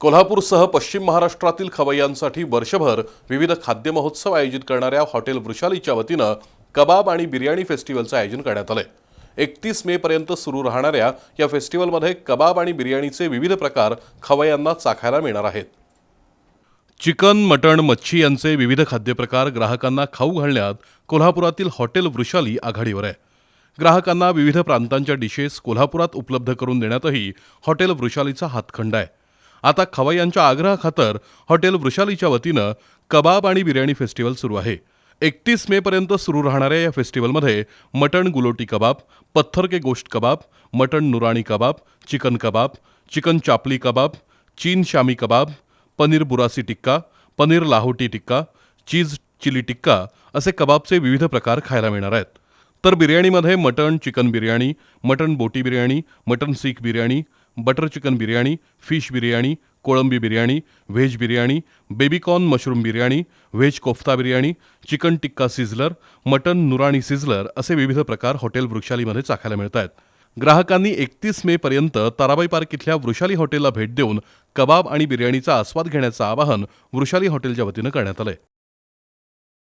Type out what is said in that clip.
कोल्हापूरसह पश्चिम महाराष्ट्रातील खवय्यांसाठी वर्षभर विविध खाद्य महोत्सव आयोजित करणाऱ्या हॉटेल वृषालीच्या वतीनं कबाब आणि बिर्याणी फेस्टिवलचं आयोजन करण्यात आलंय. एकतीस मे पर्यंत सुरू राहणाऱ्या या फेस्टिवलमध्ये कबाब आणि बिर्याणीचे विविध प्रकार खवय्यांना चाखायला मिळणार आहेत. चिकन मटण मच्छी यांचे विविध खाद्यप्रकार ग्राहकांना खाऊ घालण्यात कोल्हापुरातील हॉटेल वृषाली आघाडीवर आहे. ग्राहकांना विविध प्रांतांच्या डिशेस कोल्हापुरात उपलब्ध करून देण्यातही हॉटेल वृषालीचा हातखंड आहे. आता खवायांच्या आग्रहाखातर हॉटेल वृषालीच्या वतीनं कबाब आणि बिर्याणी फेस्टिवल सुरू आहे. एकतीस मेपर्यंत सुरू राहणाऱ्या या फेस्टिवलमध्ये मटण गुलोटी कबाब पत्थर के गोष्ट कबाब मटण नुराणी कबाब चिकन कबाब चिकन चापली कबाब चीन शामी कबाब पनीर बुरासी टिक्का पनीर लाहोटी टिक्का चीज चिली टिक्का असे कबाबचे विविध प्रकार खायला मिळणार आहेत. तर बिर्याणीमध्ये मटण चिकन बिर्याणी मटण boti biryani mutton seekh biryani butter chicken biryani fish biryani कोळंबी biryani veg biryani baby corn mushroom biryani veg kofta biryani chicken tikka sizzler mutton Noorani sizzler असे विविध प्रकार हॉटेल वृक्षालीमध्ये चाखायला मिळत आहेत ग्राहकांनी एकतीस मे पर्यंत ताराबाई पार्क इथल्या वृषाली हॉटेलला भेट देऊन कबाब आणि बिर्याणीचा आस्वाद घेण्याचं आवाहन वृषाली हॉटेलच्या वतीनं करण्यात आलंय.